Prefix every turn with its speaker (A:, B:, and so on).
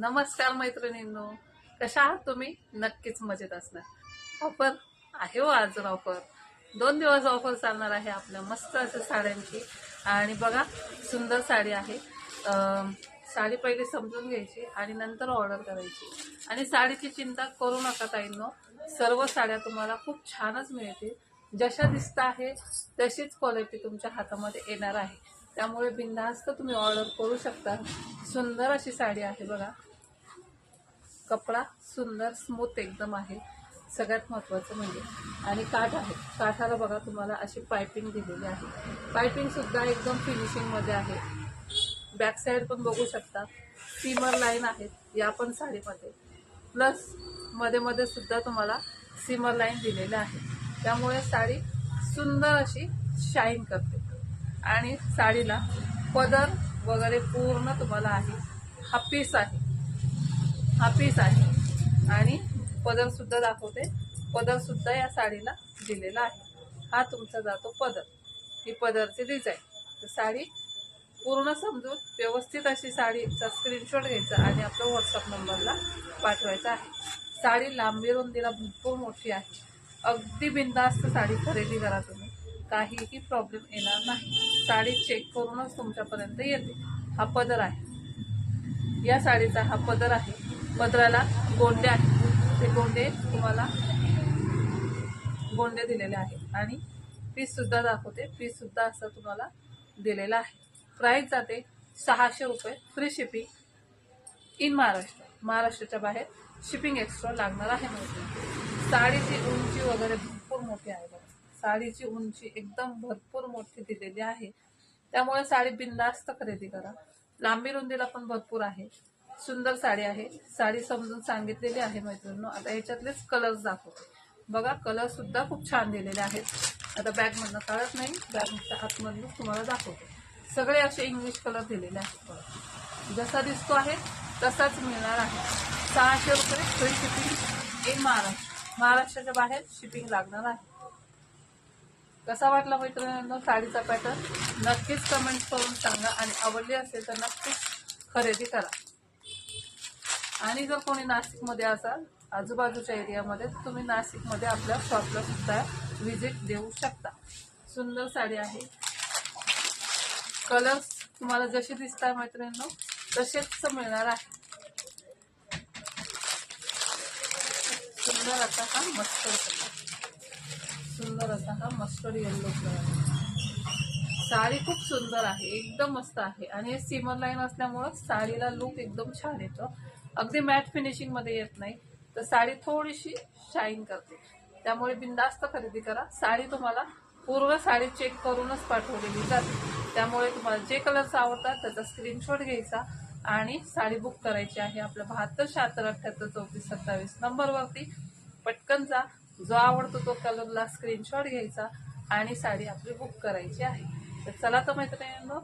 A: नमस्कार मैत्रिणींनो. कशा आहात तुम्ही? नक्कीच मजेत असणार. ऑफर आहे हो आज ऑफर. दोन दिवस ऑफर चालणार आहे आपल्या मस्त अशा साड्यांची. आणि बघा सुंदर साडी आहे. साडी पहिले समजून घ्यायची आणि नंतर ऑर्डर करायची. आणि साडीची चिंता करू नका ताईंनो. सर्व साड्या तुम्हाला खूप छानच मिळतील. जशा दिसत आहे तशीच क्वालिटी तुमच्या हातामध्ये येणार आहे. त्यामुळे बिनधास्त तुम्ही ऑर्डर करू शकता. सुंदर अशी साडी आहे बघा. कपडा सुंदर स्मूथ एकदम आहे. सगळ्यात महत्त्वाचं म्हणजे. आणि काठ आहे. काठाला बघा तुम्हाला अशी पायपिंग दिलेली आहे. पायपिंगसुद्धा एकदम फिनिशिंगमध्ये आहे. बॅक साईड पण बघू शकता. सीमर लाईन आहेत या पण साडीमध्ये. प्लसमध्ये मध्ये सुद्धा तुम्हाला सीमर लाईन दिलेल्या आहे. त्यामुळे साडी सुंदर अशी शाईन करते. आणि साडीला पदर वगैरे पूर्ण तुम्हाला आहे. हा पीस आहे. हा पीस आहे. आणि पदरसुद्धा दाखवते. पदरसुद्धा या साडीला दिलेला आहे. हा तुमचा जातो पदर. ही पदरची डिझाईन तर साडी पूर्ण समजून व्यवस्थित अशी साडीचा स्क्रीनशॉट घ्यायचा आणि आपल्या व्हॉट्सअप नंबरला पाठवायचा आहे. साडी लांबी रुंदीला भरपूर मोठी आहे. अगदी बिंदास्त साडी खरेदी करा तुम्ही. काहीही प्रॉब्लेम येणार नाही. साडी चेक करूनच तुमच्यापर्यंत येते. हा पदर आहे. या साडीचा हा पदर आहे. पत्राला गोंडे आहेत. ते गोंडे तुम्हाला गोंडे दिलेले आहेत. आणि पीससुद्धा दाखवते. पीससुद्धा असं तुम्हाला दिलेलं आहे. प्राईस जाते सहाशे रुपये. Free shipping in Maharashtra. महाराष्ट्राच्या बाहेर शिपिंग एक्स्ट्रा लागणार आहे म्हणजे साडीची उंची वगैरे भरपूर मोठी आहे बघा. साडीची उंची एकदम भरपूर मोठी दिलेली आहे. त्यामुळे साडी बिंदास्त खरेदी करा. लांबी रुंदीला पण भरपूर आहे. सुंदर साडी आहे. साडी समजून सांगितलेली आहे मैत्रिणींनो. आता ह्याच्यातलेच कलर्स दाखवते बघा कलर सुद्धा खूप छान दिलेले आहेत. आता बॅगमधनं काढत नाही. बॅगच्या आतमधून तुम्हाला दाखवते. सगळे असे इंग्लिश कलर दिलेले आहेत. जसा दिसतो आहे तसाच मिळणार आहे. सहाशे रुपये फ्री शिपिंग इन महाराष्ट्र महाराष्ट्राच्या बाहेर शिपिंग लागणार आहे. कसा वाटला मैत्रिणींनो साडीचा पॅटर्न नक्कीच कमेंट करून सांगा आणि आवडली असेल तर नक्कीच खरेदी करा. आणि जर कोणी नाशिकमध्ये असाल आजूबाजूच्या एरियामध्ये तर तुम्ही नाशिकमध्ये आपल्या शॉपला सुद्धा व्हिजिट देऊ शकता. सुंदर साडी आहे. कलर्स तुम्हाला जसे दिसत आहे मैत्रिणींनो तसेच मिळणार आहे. सुंदर असा हा मस्टर्ड कलर. सुंदर असा हा मस्टर्ड येल्लो कलर. साडी खूप सुंदर आहे एकदम मस्त आहे. आणि हे सीमर लाईन असल्यामुळं साडीला लुक एकदम छान येतो. अगदी मॅट फिनिशिंगमध्ये येत नाही. तर साडी थोडीशी शाईन करते. त्यामुळे बिंदास्त खरेदी करा. साडी तुम्हाला पूर्ण साडी चेक करूनच पाठवलेली जाते. त्यामुळे तुम्हाला जे कलर्स आवडतात त्याचा स्क्रीनशॉट घ्यायचा आणि साडी बुक करायची आहे आपल्या बहात्तर शहात्तर अठ्ठ्याहत्तर चौतीस सत्तावीस नंबरवरती पटकन जा. जो आवडतो तो कलरला स्क्रीनशॉट घ्यायचा आणि साडी आपली बुक करायची आहे. तर चला तर मैत्रिणींनो